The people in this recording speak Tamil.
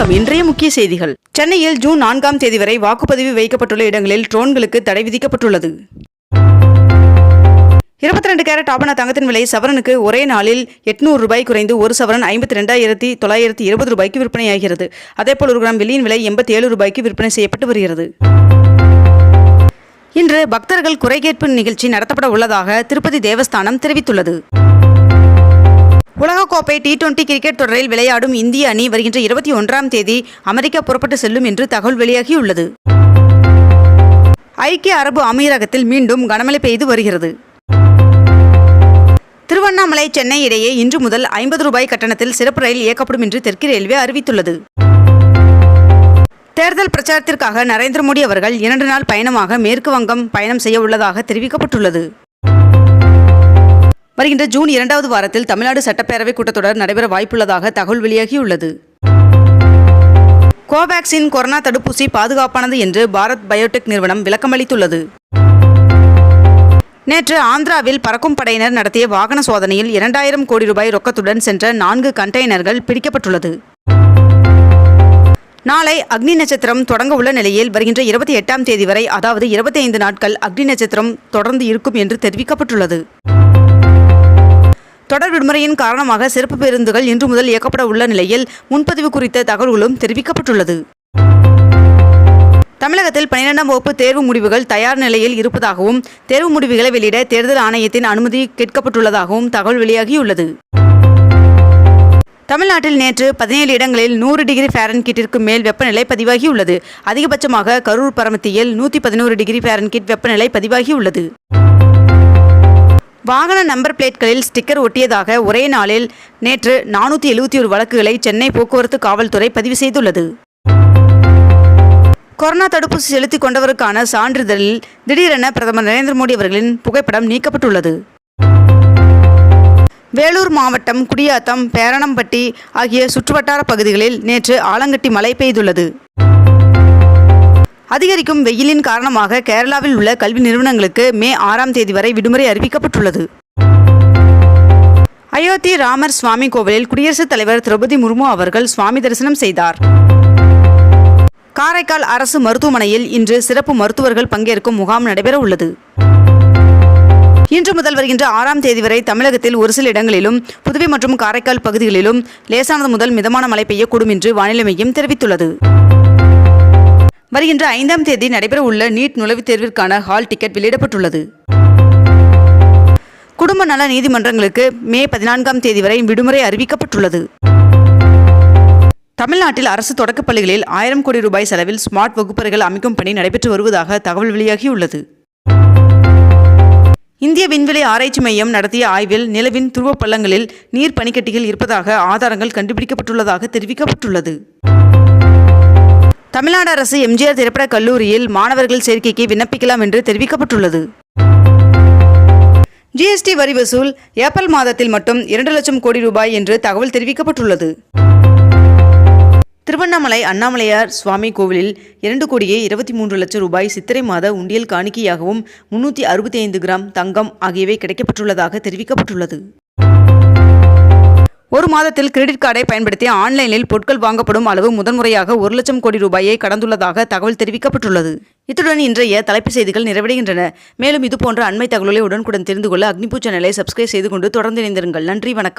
வணக்கம். இன்றைய முக்கிய செய்திகள். சென்னையில் ஜூன் நான்காம் தேதி வரை வாக்குப்பதிவு வைக்கப்பட்டுள்ள இடங்களில் ட்ரோன்களுக்கு தடை விதிக்கப்பட்டுள்ளது. இருபத்தி ரெண்டு கேரட் ஆபண தங்கத்தின் விலை சவரனுக்கு ஒரே நாளில் எட்நூறு ரூபாய் குறைந்து ஒரு சவரன் ஐம்பத்தி ரெண்டாயிரத்தி தொள்ளாயிரத்தி இருபது ரூபாய்க்கு விற்பனையாகிறது. அதேபோல் ஒரு கிராம் வெள்ளியின் விலை எண்பத்தி ஏழு ரூபாய்க்கு விற்பனை செய்யப்பட்டு வருகிறது. இன்று பக்தர்கள் குறைகேட்பு நிகழ்ச்சி நடத்தப்பட உள்ளதாக திருப்பதி தேவஸ்தானம் தெரிவித்துள்ளது. உலகக்கோப்பை டி டுவெண்டி கிரிக்கெட் தொடரில் விளையாடும் இந்திய அணி வருகின்ற இருபத்தி ஒன்றாம் தேதி அமெரிக்கா புறப்பட்டு செல்லும் என்று தகவல் வெளியாகியுள்ளது. ஐக்கிய அரபு அமீரகத்தில் மீண்டும் கனமழை பெய்து வருகிறது. திருவண்ணாமலை சென்னை இடையே இன்று முதல் ஐம்பது ரூபாய் கட்டணத்தில் சிறப்பு ரயில் இயக்கப்படும் என்று தெற்கு ரயில்வே அறிவித்துள்ளது. தேர்தல் பிரச்சாரத்திற்காக நரேந்திர மோடி அவர்கள் இரண்டு நாள் பயணமாக மேற்கு வங்கம் பயணம் செய்ய உள்ளதாக தெரிவிக்கப்பட்டுள்ளது. வருகின்ற ஜூன் இரண்டாவது வாரத்தில் தமிழ்நாடு சட்டப்பேரவை கூட்டத்தொடர் நடைபெற வாய்ப்புள்ளதாக தகவல் வெளியாகியுள்ளது. கோவேக்சின் கொரோனா தடுப்பூசி பாதுகாப்பானது என்று பாரத் பயோடெக் நிறுவனம் விளக்கமளித்துள்ளது. நேற்று ஆந்திராவில் பறக்கும் படையினர் நடத்திய வாகன சோதனையில் இரண்டாயிரம் கோடி ரூபாய் ரொக்கத்துடன் சென்ற நான்கு கண்டெய்னர்கள் பிடிக்கப்பட்டுள்ளது. நாளை அக்னி நட்சத்திரம் தொடங்க உள்ள நிலையில் வருகின்ற இருபத்தி எட்டாம் தேதி வரை அதாவது இருபத்தி ஐந்து நாட்கள் அக்னி நட்சத்திரம் தொடர்ந்து இருக்கும் என்று தெரிவிக்கப்பட்டுள்ளது. தொடர் விடுமுறையின் காரணமாக சிறப்பு பேருந்துகள் இன்று முதல் இயக்கப்பட உள்ள நிலையில் முன்பதிவு குறித்த தகவல்களும் தெரிவிக்கப்பட்டுள்ளது. தமிழகத்தில் பனிரெண்டாம் வகுப்பு தேர்வு முடிவுகள் தயார் நிலையில் இருப்பதாகவும் தேர்வு முடிவுகளை வெளியிட தேர்தல் ஆணையத்தின் அனுமதி கேட்கப்பட்டுள்ளதாகவும் தகவல் வெளியாகியுள்ளது. தமிழ்நாட்டில் நேற்று பதினேழு இடங்களில் நூறு டிகிரி ஃபேரன்கீட்டிற்கு மேல் வெப்பநிலை பதிவாகியுள்ளது. அதிகபட்சமாக கரூர் பரமத்தியில் நூற்றி பதினோரு டிகிரி ஃபேரன்கீட் வெப்பநிலை பதிவாகியுள்ளது. வாகன நம்பர் பிளேட்களில் ஸ்டிக்கர் ஒட்டியதாக ஒரே நாளில் நேற்று நானூற்றி எழுபத்தி ஒரு வழக்குகளை சென்னை போக்குவரத்து காவல்துறை பதிவு செய்துள்ளது. கொரோனா தடுப்பூசி செலுத்திக் கொண்டவருக்கான சான்றிதழில் திடீரென பிரதமர் நரேந்திர மோடி அவர்களின் புகைப்படம் நீக்கப்பட்டுள்ளது. வேலூர் மாவட்டம் குடியாத்தம் பேரணம்பட்டி ஆகிய சுற்றுவட்டார பகுதிகளில் நேற்று ஆலங்கட்டி மழை பெய்துள்ளது. அதிகரிக்கும் வெயிலின் காரணமாக கேரளாவில் உள்ள கல்வி நிறுவனங்களுக்கு மே ஆறாம் தேதி வரை விடுமுறை அறிவிக்கப்பட்டுள்ளது. அயோத்தி ராமர் சுவாமி கோவிலில் குடியரசுத் தலைவர் திரௌபதி முர்மு அவர்கள் சுவாமி தரிசனம் செய்தார். காரைக்கால் அரசு மருத்துவமனையில் இன்று சிறப்பு மருத்துவர்கள் பங்கேற்கும் முகாம் நடைபெற உள்ளது. இன்று முதல் வருகின்ற ஆறாம் தேதி வரை தமிழகத்தில் ஒரு சில இடங்களிலும் புதுவை மற்றும் காரைக்கால் பகுதிகளிலும் லேசானது முதல் மிதமான மழை பெய்யக்கூடும் என்று வானிலை மையம் தெரிவித்துள்ளது. வருகின்ற ஐந்தாம் தேதி நடைபெற உள்ள நீட் நுழைவுத் தேர்விற்கான ஹால் டிக்கெட் வெளியிடப்பட்டுள்ளது. குடும்ப நல நீதிமன்றங்களுக்கு மே பதினான்காம் தேதி வரை விடுமுறை அறிவிக்கப்பட்டுள்ளது. தமிழ்நாட்டில் அரசு தொடக்கப் பள்ளிகளில் ஆயிரம் கோடி ரூபாய் செலவில் ஸ்மார்ட் வகுப்பறைகள் அமைக்கும் பணி நடைபெற்று வருவதாக தகவல் வெளியாகியுள்ளது. இந்திய விண்வெளி ஆராய்ச்சி மையம் நடத்திய ஆய்வில் நிலவின் துருவப் பள்ளங்களில் நீர் பனிக்கட்டிகள் இருப்பதாக ஆதாரங்கள் கண்டுபிடிக்கப்பட்டுள்ளதாக தெரிவிக்கப்பட்டுள்ளது. தமிழ்நாடு அரசு எம்ஜிஆர் திரைப்பட கல்லூரியில் மாணவர்கள் சேர்க்கைக்கு விண்ணப்பிக்கலாம் என்று தெரிவிக்கப்பட்டுள்ளது. ஜிஎஸ்டி வரி வசூல் ஏப்ரல் மாதத்தில் மட்டும் இரண்டு லட்சம் கோடி ரூபாய் என்று தகவல் தெரிவிக்கப்பட்டுள்ளது. திருவண்ணாமலை அண்ணாமலையார் சுவாமி கோவிலில் இரண்டு கோடியே இருபத்தி மூன்று லட்சம் ரூபாய் சித்திரை மாத உண்டியல் காணிக்கையாகவும் முன்னூற்றி அறுபத்தி ஐந்து கிராம் தங்கம் ஆகியவை கிடைக்கப்பட்டுள்ளதாக தெரிவிக்கப்பட்டுள்ளது. மாதத்தில் கிரெடிட் கார்டை பயன்படுத்தி ஆன்லைனில் பொருட்கள் வாங்கப்படும் அளவு முதன்முறையாக ஒரு லட்சம் கோடி ரூபாயை கடந்துள்ளதாக தகவல் தெரிவிக்கப்பட்டுள்ளது. இத்துடன் இன்றைய தலைப்புச் செய்திகள் நிறைவடைகின்றன. மேலும் இதுபோன்ற அண்மை தகவல்களை உடனுக்குடன் தெரிந்து கொள்ள அக்னிபூ சேனலை சப்ஸ்கிரைப் செய்து கொண்டு தொடர்ந்து இணைந்திருங்கள். நன்றி வணக்கம்.